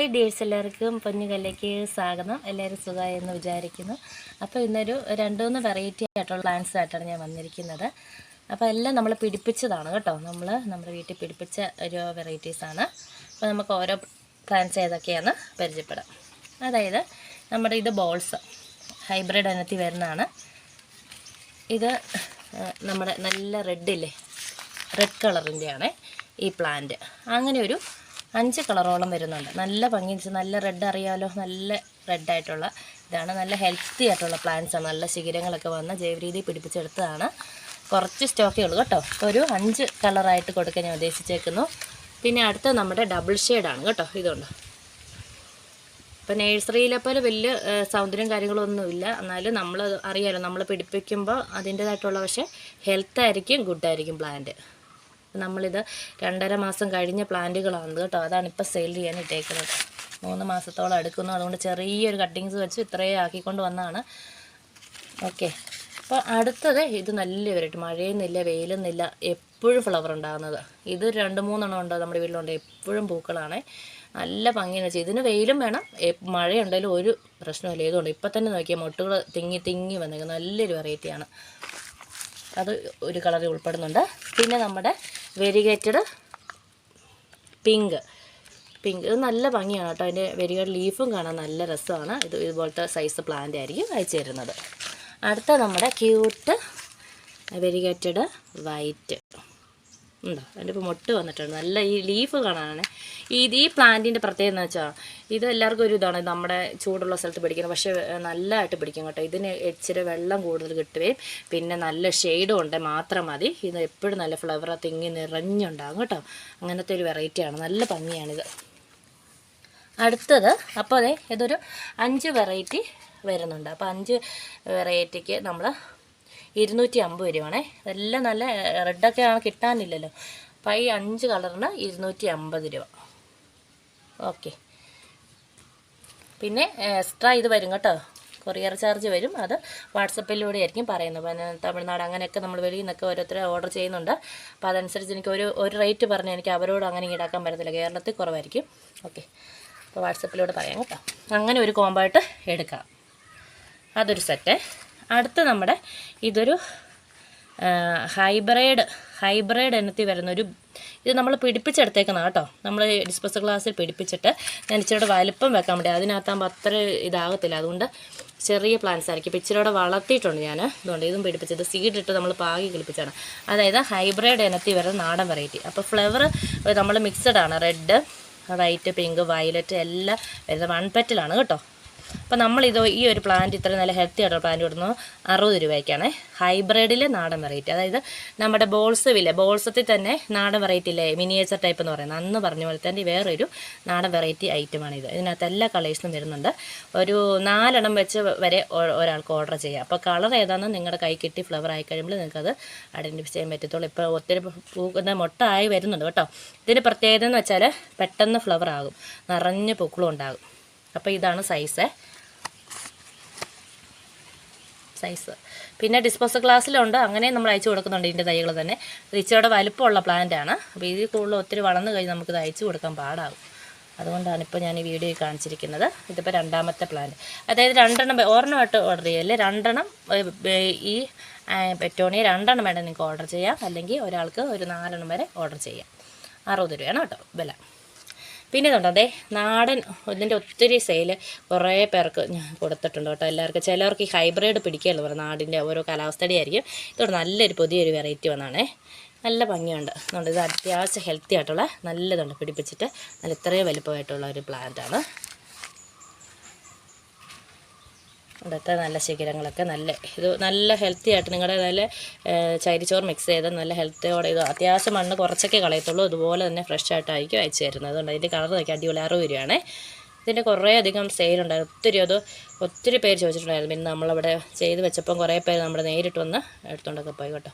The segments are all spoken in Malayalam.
ഹായ് ഡിയേഴ്സ് എല്ലാവർക്കും പൊന്നുകല്ലേക്ക് സ്വാഗതം. എല്ലാവരും സുഖമായി എന്ന് വിചാരിക്കുന്നു. അപ്പോൾ ഇന്നൊരു രണ്ട് മൂന്ന് വെറൈറ്റി ആയിട്ടുള്ള പ്ലാന്റ്സ് ആയിട്ടാണ് ഞാൻ വന്നിരിക്കുന്നത്. അപ്പോൾ എല്ലാം നമ്മൾ പിടിപ്പിച്ചതാണ് കേട്ടോ. നമ്മൾ നമ്മുടെ വീട്ടിൽ പിടിപ്പിച്ച ഒരു വെറൈറ്റീസാണ് അപ്പോൾ നമുക്ക് ഓരോ പ്ലാന്റ്സ് ഏതൊക്കെയാണ് പരിചയപ്പെടാം. അതായത് നമ്മുടെ ഇത് ബോൾസ് ഹൈബ്രിഡ് ഇനത്തിൽ വരുന്നതാണ്. ഇത് നമ്മുടെ നല്ല റെഡില്ലേ റെഡ് കളറിന്റെയാണ് ഈ പ്ലാന്റ് അങ്ങനെ ഒരു അഞ്ച് കളറോളം വരുന്നുണ്ട്. നല്ല ഭംഗി നല്ല റെഡ് അറിയാലോ? നല്ല റെഡായിട്ടുള്ള ഇതാണ്. നല്ല ഹെൽത്തി ആയിട്ടുള്ള പ്ലാന്റ്സ് ആണ്. നല്ല ശിഖരങ്ങളൊക്കെ വന്ന് ജൈവരീതി പിടിപ്പിച്ചെടുത്തതാണ്. കുറച്ച് സ്റ്റോക്കേ ഉള്ളൂ കേട്ടോ. ഒരു അഞ്ച് കളറായിട്ട് കൊടുക്കാൻ ഞാൻ ഉദ്ദേശിച്ചേക്കുന്നു. പിന്നെ അടുത്ത നമ്മുടെ ഡബിൾ ഷെയ്ഡാണ് കേട്ടോ. ഇതുണ്ട്. ഇപ്പം നേഴ്സറിയിലെ പോലെ വലിയ സൗന്ദര്യം കാര്യങ്ങളൊന്നുമില്ല എന്നാലും നമ്മൾ അറിയാലോ. നമ്മൾ പിടിപ്പിക്കുമ്പോൾ അതിന്റേതായിട്ടുള്ള പക്ഷേ ഹെൽത്തായിരിക്കും ഗുഡായിരിക്കും പ്ലാന്റ് നമ്മളിത് രണ്ടര മാസം കഴിഞ്ഞ പ്ലാന്റുകളാണ് കേട്ടോ. അതാണ് ഇപ്പോൾ സെയിൽ ചെയ്യാൻ ഇട്ടേക്കുന്നത്. മൂന്ന് മാസത്തോളം എടുക്കുന്നു. അതുകൊണ്ട് ചെറിയൊരു കട്ടിങ്സ് വെച്ച് ഇത്രയും ആക്കിക്കൊണ്ട് വന്നതാണ് ഓക്കെ അപ്പോൾ അടുത്തത് ഇത് നല്ല വെറൈറ്റി മഴയൊന്നുമില്ല വെയിലൊന്നുമില്ല എപ്പോഴും ഫ്ലവർ ഉണ്ടാകുന്നത്. ഇത് രണ്ട് മൂന്നെണ്ണം ഉണ്ടോ നമ്മുടെ വീട്ടിലുണ്ട്. എപ്പോഴും പൂക്കളാണ്. നല്ല ഭംഗിയെന്ന് വെച്ചാൽ ഇതിന് വെയിലും വേണം. മഴയുണ്ടെങ്കിലും ഒരു പ്രശ്നമില്ല ഇതുകൊണ്ട് ഇപ്പം തന്നെ നോക്കിയാൽ മൊട്ടുകൾ തിങ്ങി തിങ്ങി വന്നേക്കുന്നത് നല്ലൊരു വെറൈറ്റിയാണ് അത് ഒരു കളറിൽ ഉൾപ്പെടുന്നുണ്ട്. പിന്നെ നമ്മുടെ വെരിഗേറ്റഡ് പിങ്ക്. പിങ്ക്. ഇത് നല്ല ഭംഗിയാണ് കേട്ടോ. അതിന്റെ വെരിഗേറ്റഡ് ലീഫും കാണാൻ നല്ല രസമാണ്. ഇത് ഇതുപോലത്തെ സൈസ് പ്ലാന്റ് ആയിരിക്കും അയച്ചു തരുന്നത്. അടുത്ത നമ്മുടെ ക്യൂട്ട് വെരിഗേറ്റഡ് വൈറ്റ്. ഉണ്ടോ? അതിന്റെ ഇപ്പോൾ മൊട്ട് വന്നിട്ടുണ്ട്. നല്ല ഈ ലീഫ് കാണാനാണ്. ഇത് ഈ പ്ലാന്റിന്റെ പ്രത്യേകത എന്ന് വെച്ചാൽ ഇത് എല്ലാവർക്കും ഒരു ഇതാണ്. നമ്മുടെ ചൂടുള്ള സ്ഥലത്ത് പിടിക്കുന്നത് പക്ഷേ നല്ലതായിട്ട് പിടിക്കും കേട്ടോ. ഇതിന് ഇച്ചിരി വെള്ളം കൂടുതൽ കിട്ടുകയും പിന്നെ നല്ല ഷെയ്ഡും ഉണ്ട്. മാത്രം മതി. ഇത് എപ്പോഴും നല്ല ഫ്ലവർ തിങ്ങി നിറഞ്ഞുണ്ടാകും കേട്ടോ. അങ്ങനത്തെ ഒരു വെറൈറ്റിയാണ് നല്ല ഭംഗിയാണിത്. അടുത്തത് അപ്പോൾ അതെ ഇതൊരു അഞ്ച് വെറൈറ്റി വരുന്നുണ്ട്. അപ്പോൾ അഞ്ച് വെറൈറ്റിക്ക് നമ്മൾ ഇരുന്നൂറ്റി അമ്പത് രൂപയാണേ. ഇതെല്ലാം നല്ല റെഡൊക്കെ ആണ്? കിട്ടാനില്ലല്ലോ. അപ്പോൾ ഈ അഞ്ച് കളറിന് ഇരുന്നൂറ്റി അമ്പത് രൂപ. ഓക്കെ. പിന്നെ എക്സ്ട്രാ ഇത് വരും കേട്ടോ. കൊറിയർ ചാർജ് വരും. അത് വാട്സപ്പിലൂടെ ആയിരിക്കും പറയുന്നത്. പിന്നെ തമിഴ്നാട് അങ്ങനെയൊക്കെ നമ്മൾ വെളിയിൽ നിന്നൊക്കെ ഓരോരുത്തർ ഓർഡർ ചെയ്യുന്നുണ്ട്. അപ്പോൾ അതനുസരിച്ച് എനിക്ക് ഒരു ഒരു റേറ്റ് പറഞ്ഞാൽ എനിക്ക് അവരോട് അങ്ങനെ ഈടാക്കാൻ പറ്റത്തില്ല. കേരളത്തിൽ കുറവായിരിക്കും. ഓക്കെ. അപ്പോൾ വാട്സപ്പിലൂടെ പറയാം കേട്ടോ. അങ്ങനെ ഒരു കോമ്പായിട്ട് എടുക്കാം. അതൊരു സെറ്റ്. അടുത്ത് നമ്മുടെ ഇതൊരു ഹൈബ്രൈഡ് ഹൈബ്രൈഡ് ഇനത്തിൽ വരുന്നൊരു ഇത് നമ്മൾ പിടിപ്പിച്ചെടുത്തേക്കുന്ന കേട്ടോ. നമ്മൾ ഡിസ്പോസൽ ഗ്ലാസ്സിൽ പിടിപ്പിച്ചിട്ട് ഞാൻ ഇച്ചിരി വലിപ്പം വെക്കാൻ വേണ്ടി അതിനകത്താകുമ്പോൾ അത്ര ഇതാകത്തില്ല. അതുകൊണ്ട് ചെറിയ പ്ലാന്റ്സ് ആയിരിക്കും. ഇപ്പോൾ ഇച്ചിരി വളർത്തിയിട്ടുണ്ട് ഞാൻ അതുകൊണ്ട് ഇതും പിടിപ്പിച്ചത് സീഡ് ഇട്ട് നമ്മൾ പാകി കിളിപ്പിച്ചാണ് അതായത് ഹൈബ്രൈഡ് ഇനത്തിൽ വരുന്ന നാടൻ വെറൈറ്റി അപ്പോൾ ഫ്ലവർ നമ്മൾ മിക്സഡാണ് റെഡ് വൈറ്റ് പിങ്ക് വയലറ്റ് എല്ലാം വരുന്നത് വൺ പെറ്റലാണ് കേട്ടോ. അപ്പോൾ നമ്മളിത് ഈ ഒരു പ്ലാന്റ് ഇത്ര നല്ല ഹെൽത്തി ആയിട്ടുള്ള പ്ലാന്റ് കൊടുത്തു അറുപത് രൂപയ്ക്കാണ്. ഹൈബ്രിഡിലെ നാടൻ വെറൈറ്റി അതായത് നമ്മുടെ ബോൾസ് വില്ലേ ബോൾസത്തിൽ തന്നെ നാടൻ വെറൈറ്റി ഇല്ലേ മിനിയേച്ചർ ടൈപ്പ് എന്ന് പറയുന്നത്. അന്ന് പറഞ്ഞ പോലെ തന്നെ വേറൊരു നാടൻ വെറൈറ്റി ഇത് ഇതിനകത്ത് എല്ലാ കളേഴ്സും വരുന്നുണ്ട്. ഒരു നാലെണ്ണം വെച്ച് വരെ ഒരാൾക്ക് ഓർഡർ ചെയ്യാം. അപ്പോൾ കളർ ഏതാണെന്ന് നിങ്ങളുടെ കൈ കിട്ടി ഫ്ലവർ ആയി കഴിയുമ്പോൾ നിങ്ങൾക്കത് ഐഡന്റിഫൈ ചെയ്യാൻ പറ്റത്തുള്ളൂ. ഇപ്പോൾ ഒത്തിരി പൂക്കുന്ന മുട്ട ആയി വരുന്നുണ്ട് കേട്ടോ. ഇതിന്റെ പ്രത്യേകത എന്ന് വെച്ചാൽ പെട്ടെന്ന് ഫ്ലവർ ആകും. നിറഞ്ഞ പൂക്കളും ഉണ്ടാകും. അപ്പോൾ ഇതാണ് സൈസ് സൈസ് പിന്നെ ഡിസ്പോസൽ ഗ്ലാസ്സിലുണ്ട് അങ്ങനെ നമ്മൾ അയച്ചു കൊടുക്കുന്നുണ്ട് ഇതിന്റെ തൈകൾ തന്നെ. ഇത് ഇച്ചിരിയുടെ വലുപ്പമുള്ള പ്ലാന്റ് ആണ്. അപ്പോൾ ഇതിൽ കൂടുതൽ ഒത്തിരി വളർന്നു കഴിഞ്ഞ് നമുക്കിത് അയച്ചു കൊടുക്കാൻ പാടാകും അതുകൊണ്ടാണ് ഇപ്പോൾ ഞാൻ ഈ വീഡിയോ കാണിച്ചിരിക്കുന്നത്. ഇതിപ്പോൾ രണ്ടാമത്തെ പ്ലാന്റ് അതായത് രണ്ടെണ്ണം ഒരെണ്ണമായിട്ട് ഓർഡർ ചെയ്യല്ലേ രണ്ടെണ്ണം ഈ പെറ്റോണിയ രണ്ടെണ്ണം വേണം നിങ്ങൾക്ക് ഓർഡർ ചെയ്യാം. അല്ലെങ്കിൽ ഒരാൾക്ക് ഒരു നാലെണ്ണം വരെ ഓർഡർ ചെയ്യാം. അറുപത് രൂപയാണ് കേട്ടോ വില. പിന്നെ ഇതുണ്ട് അതെ നാടൻ ഇതിന്റെ ഒത്തിരി സെയിൽ കുറേ പേർക്ക് ഞാൻ കൊടുത്തിട്ടുണ്ട് കേട്ടോ എല്ലാവർക്കും. ചിലവർക്ക് ഈ ഹൈബ്രിഡ് പിടിക്കുകയല്ലോ പറയും നാടിന്റെ ഓരോ കാലാവസ്ഥയുടെ ആയിരിക്കും. ഇതോടെ നല്ലൊരു പുതിയൊരു വെറൈറ്റി വന്നാണേ. നല്ല ഭംഗിയുണ്ട്. അതുകൊണ്ട് ഇത് അത്യാവശ്യം ഹെൽത്തി ആയിട്ടുള്ള നല്ലതുണ്ട് പിടിപ്പിച്ചിട്ട് നല്ല ഇത്രയും വലുപ്പമായിട്ടുള്ള ഒരു പ്ലാന്റാണ് ഇവിടുത്തെ നല്ല ശിഖരങ്ങളൊക്കെ നല്ല ഇത് നല്ല ഹെൽത്തി ആയിട്ട് നിങ്ങളുടെ നല്ല ചരിച്ചോറ് മിക്സ് ചെയ്ത് നല്ല ഹെൽത്തിയോടെ ഇത് അത്യാവശ്യം മണ്ണ് കുറച്ചൊക്കെ കളയത്തുള്ളൂ. ഇതുപോലെ തന്നെ ഫ്രഷ് ആയിട്ടായിരിക്കും അയച്ചു തരുന്നത് അതുകൊണ്ട് അതിന്റെ കളർ നോക്കി അടിപൊളി അറുപത് രൂപയാണേ ഇതിന്റെ കുറേ അധികം സെയിലുണ്ടായിരുന്നു ഒത്തിരി അത് ഒത്തിരി പേര് ചോദിച്ചിട്ടുണ്ടായിരുന്നു. പിന്നെ നമ്മളവിടെ ചെയ്ത് വെച്ചപ്പം കുറേ പേര് നമ്മുടെ നേരിട്ട് വന്ന് എടുത്തുകൊണ്ടൊക്കെ പോയി കേട്ടോ.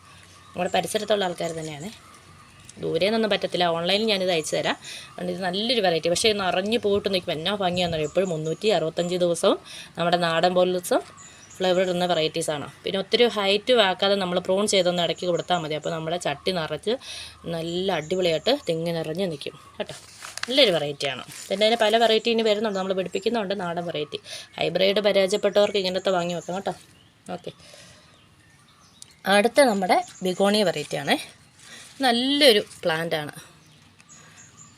നമ്മുടെ പരിസരത്തുള്ള ആൾക്കാർ തന്നെയാണ്. ദൂരെ നിന്നൊന്നും പറ്റത്തില്ല. ഓൺലൈനിൽ ഞാനിത് അയച്ചു തരാം. ഇത് നല്ലൊരു വെറൈറ്റി പക്ഷേ ഇത് നിറഞ്ഞു പോയിട്ട് നിൽക്കും എന്നാ ഭംഗിയാണെന്നറിയോ എപ്പോഴും മുന്നൂറ്റി അറുപത്തഞ്ച് ദിവസവും നമ്മുടെ നാടൻ പോലീസും ഫ്ലേവർ ഇടുന്ന വെറൈറ്റീസാണ് പിന്നെ ഒത്തിരി ഹൈറ്റ് ആക്കാതെ നമ്മൾ പ്രൂൺ ചെയ്തൊന്ന് ഇടയ്ക്ക് കൊടുത്താൽ മതി. അപ്പോൾ നമ്മുടെ ചട്ടി നിറച്ച് നല്ല അടിപൊളിയായിട്ട് തിങ്ങി നിറഞ്ഞ് നിൽക്കും. കേട്ടോ? നല്ലൊരു വെറൈറ്റിയാണ് പിന്നെ അതിന് പല വെറൈറ്റി ഇനി വരുന്നുണ്ട്. നമ്മൾ പിടിപ്പിക്കുന്നുണ്ട് നാടൻ വെറൈറ്റി ഹൈബ്രിഡ് പരാജയപ്പെട്ടവർക്ക് ഇങ്ങനത്തെ വാങ്ങി വെക്കാം കേട്ടോ. ഓക്കെ അടുത്ത നമ്മുടെ ബിഗോണിയ വെറൈറ്റിയാണേ നല്ലൊരു പ്ലാന്റാണ്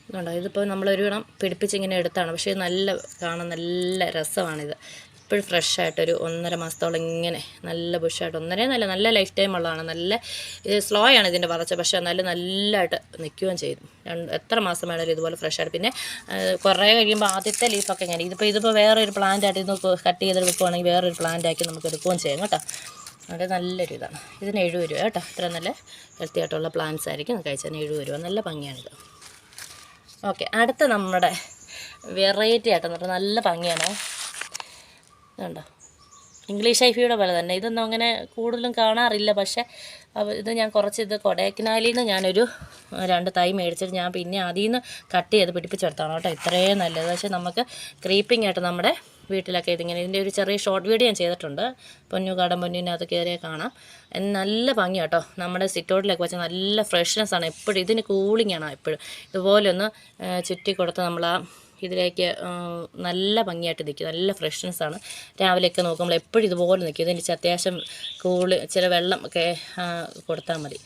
ഇതുണ്ടോ ഇതിപ്പോൾ നമ്മളൊരു ഇടം പിടിപ്പിച്ചിങ്ങനെ എടുത്താണ്. പക്ഷേ നല്ല കാണാൻ നല്ല രസമാണിത്. ഇപ്പോഴും ഫ്രഷായിട്ടൊരു ഒന്നര മാസത്തോളം ഇങ്ങനെ നല്ല ബുഷായിട്ട് ഒന്നര നല്ല നല്ല ലൈഫ് ടൈം ഉള്ളതാണ്. നല്ല സ്ലോ ആണ് ഇതിന്റെ വളർച്ച. പക്ഷേ എന്നാലും നല്ലതായിട്ട് നിൽക്കുകയും ചെയ്തു. രണ്ട് എത്ര മാസം വേണമെങ്കിലും ഇതുപോലെ ഫ്രഷായിട്ട് പിന്നെ കുറേ കഴിയുമ്പോൾ ആദ്യത്തെ ലീഫൊക്കെ ഇങ്ങനെ ഇതിപ്പോൾ ഇതിപ്പോൾ വേറൊരു പ്ലാന്റ് ആയിട്ട് ഇത് കട്ട് ചെയ്ത് വെക്കുവാണെങ്കിൽ വേറൊരു പ്ലാന്റ് ആക്കി നമുക്ക് എടുക്കുകയും ചെയ്യാം കേട്ടോ. അത് നല്ലൊരു ഇതാണ് ഇതിന് എഴുപത് രൂപ കേട്ടോ. ഇത്ര നല്ല ഹെൽത്തി ആയിട്ടുള്ള പ്ലാന്റ്സ് ആയിരിക്കും. കഴിച്ചതിന് എഴുപത് രൂപ. നല്ല ഭംഗിയാണിത് ഓക്കെ അടുത്ത നമ്മുടെ വെറൈറ്റി ആയിട്ടെന്ന് പറഞ്ഞാൽ നല്ല ഭംഗിയാണ്. ഇതുണ്ടോ? ഇംഗ്ലീഷ് ഐഫിയുടെ പോലെ തന്നെ. ഇതൊന്നും അങ്ങനെ കൂടുതലും കാണാറില്ല. പക്ഷേ ഇത് ഞാൻ കുറച്ച് ഇത് കൊടൈക്കനാലിൽ നിന്ന് ഞാനൊരു രണ്ട് തൈ മേടിച്ചിട്ട് ഞാൻ പിന്നെ അതിൽ നിന്ന് കട്ട് ചെയ്ത് പിടിപ്പിച്ചെടുത്താണ് കേട്ടോ. ഇത്രയും നല്ലത്. പക്ഷേ നമുക്ക് ക്രീപ്പിംഗ് ആയിട്ട് നമ്മുടെ വീട്ടിലൊക്കെ ഇതിങ്ങനെ ഇതിന്റെ ഒരു ചെറിയ ഷോർട്ട് വീഡിയോ ഞാൻ ചെയ്തിട്ടുണ്ട്. പൊന്നു കാടൻ പൊന്നിനകത്ത് കയറിയാൽ കാണാം. എന്ന് നല്ല ഭംഗി കേട്ടോ. നമ്മുടെ സിറ്റോട്ടിലൊക്കെ വെച്ചാൽ നല്ല ഫ്രഷ്നെസ് ആണ്. എപ്പോഴും ഇതിന് കൂളിംഗ് ആണ് എപ്പോഴും. ഇതുപോലെ ഒന്ന് ചുറ്റി കൊടുത്ത് നമ്മൾ ആ ഇതിലേക്ക് നല്ല ഭംഗിയായിട്ട് നിൽക്കും. നല്ല ഫ്രഷ്നെസ് ആണ്. രാവിലെയൊക്കെ നോക്കുമ്പോൾ എപ്പോഴും ഇതുപോലെ നിൽക്കും. ഇതിന് അത്യാവശ്യം കൂൾ ചില വെള്ളം ഒക്കെ കൊടുത്താൽ മതി.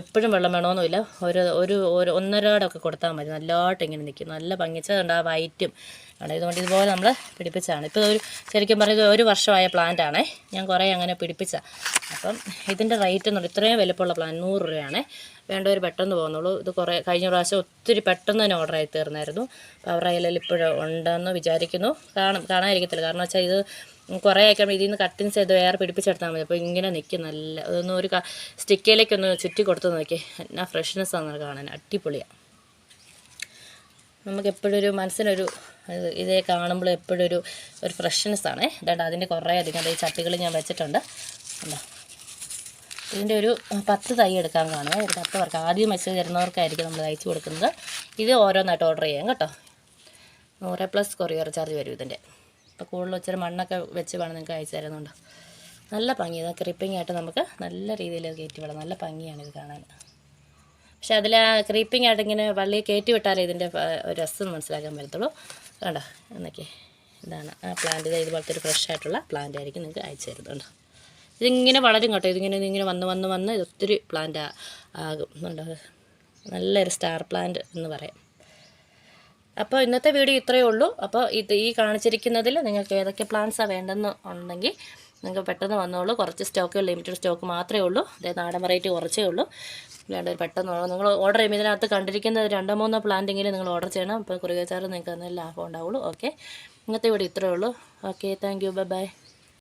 എപ്പോഴും വെള്ളം വേണമെന്നില്ല. ഒരു ഒരു ഒരു ഒന്നരാടൊക്കെ കൊടുത്താൽ മതി. നല്ലതായിട്ട് ഇങ്ങനെ നിൽക്കും. നല്ല ഭംഗിച്ചതുണ്ട് ആ വൈറ്റും ആണ്. ഇതുകൊണ്ട് ഇതുപോലെ നമ്മൾ പിടിപ്പിച്ചാണ് ഇപ്പോൾ ഒരു ശരിക്കും പറഞ്ഞത് ഒരു വർഷമായ പ്ലാന്റ് ആണേ. ഞാൻ കുറേ അങ്ങനെ പിടിപ്പിച്ച അപ്പം ഇതിന്റെ റേറ്റ് എന്ന് പറഞ്ഞാൽ ഇത്രയും വലുപ്പമുള്ള പ്ലാന്റ് നൂറ് രൂപയാണേ. വേണ്ടവർ പെട്ടെന്ന് പോകുന്നുള്ളൂ. ഇത് കുറേ കഴിഞ്ഞ പ്രാവശ്യം ഒത്തിരി പെട്ടെന്ന് തന്നെ ഓർഡർ ആയി തീർന്നായിരുന്നു. അപ്പോൾ അവരുടെ കയ്യിൽ ഇപ്പോഴും ഉണ്ടെന്ന് വിചാരിക്കുന്നു. കാണും കാണാതിരിക്കത്തില്ല. കാരണം വെച്ചാൽ ഇത് കുറേ ഒക്കെ ഇതിൽ നിന്ന് കട്ടിങ്സ് ചെയ്ത് വേറെ പിടിപ്പിച്ചെടുത്താൽ മതി. അപ്പോൾ ഇങ്ങനെ നിൽക്കും നല്ല അതൊന്ന് ഒരു സ്റ്റിക്കയിലേക്കൊന്ന് ചുറ്റി കൊടുത്ത് നോക്കി എന്നാ ഫ്രഷ്നെസ് ആണ് കാണാൻ. അടിപൊളിയാണ് നമുക്കെപ്പോഴൊരു മനസ്സിനൊരു ഇതേ കാണുമ്പോൾ എപ്പോഴും ഒരു ഒരു ഫ്രഷ്നെസ് ആണേ. ഇതാണ്ട് അതിന്റെ കുറേ അധികം ഈ ചട്ടികൾ ഞാൻ വെച്ചിട്ടുണ്ട്. ഉണ്ടോ ഇതിന്റെ ഒരു പത്ത് തൈ എടുക്കാൻ കാണുക. ഒരു പത്ത് പേർക്ക് ആദ്യം മെസ്സേജ് തരുന്നവർക്കായിരിക്കും നമ്മൾ അയച്ചു കൊടുക്കുന്നത്. ഇത് ഓരോന്നായിട്ട് ഓർഡർ ചെയ്യാം കേട്ടോ. നൂറ് പ്ലസ് കൊറിയർ ചാർജ് വരും ഇതിന്റെ. ഇപ്പോൾ കൂടുതൽ ഇച്ചിരി മണ്ണൊക്കെ വെച്ച് വേണം നിങ്ങൾക്ക് അയച്ചു തരുന്നുണ്ട്. നല്ല ഭംഗിയാണ് ക്രീപ്പിംഗ് ആയിട്ട് നമുക്ക് നല്ല രീതിയിൽ കയറ്റി വിടാം. നല്ല ഭംഗിയാണ് ഇത് കാണാൻ. പക്ഷേ അതിൽ ക്രീപ്പിംഗ് ആയിട്ട് ഇങ്ങനെ വള്ളി കയറ്റി വിട്ടാലേ ഇതിന്റെ ഒരു രസം മനസ്സിലാക്കാൻ പറ്റത്തുള്ളൂ. കണ്ടോ? എന്നൊക്കെ. ഇതാണ് ആ പ്ലാന്റ് ഇത് ഇതുപോലത്തെ ഒരു ഫ്രഷ് ആയിട്ടുള്ള പ്ലാന്റ് ആയിരിക്കും നിങ്ങൾക്ക് അയച്ചു തരുന്നുണ്ട്. ഇതിങ്ങനെ വളരും കേട്ടോ. ഇതിങ്ങനെ ഇതിങ്ങനെ വന്ന് വന്ന് വന്ന് ഇത് ഒത്തിരി പ്ലാന്റ് ആകും. നല്ലൊരു സ്റ്റാർ പ്ലാന്റ് എന്ന് പറയാം. അപ്പോൾ ഇന്നത്തെ വീഡിയോ ഇത്രയേ ഉള്ളൂ. അപ്പോൾ ഇത് ഈ കാണിച്ചിരിക്കുന്നതിൽ നിങ്ങൾക്ക് ഏതൊക്കെ പ്ലാൻസാണ് വേണ്ടെന്ന് ഉണ്ടെങ്കിൽ നിങ്ങൾക്ക് പെട്ടെന്ന് വന്നോളൂ. കുറച്ച് സ്റ്റോക്ക് ലിമിറ്റഡ് സ്റ്റോക്ക് മാത്രമേ ഉള്ളൂ. അതായത് നാടൻ വെറൈറ്റി കുറച്ചേ ഉള്ളൂ. അല്ലാണ്ട് പെട്ടെന്ന് നിങ്ങൾ ഓർഡർ ചെയ്യുമ്പോൾ ഇതിനകത്ത് കണ്ടിരിക്കുന്ന രണ്ടോ മൂന്നോ പ്ലാന്റെങ്കിലും നിങ്ങൾ ഓർഡർ ചെയ്യണം. അപ്പോൾ കുറുകച്ചാറ് നിങ്ങൾക്ക് നല്ല ലാഭം ഉണ്ടാവുള്ളൂ. ഓക്കെ ഇന്നത്തെ വീഡിയോ ഇത്രയേ ഉള്ളൂ. Okay thank you bye bye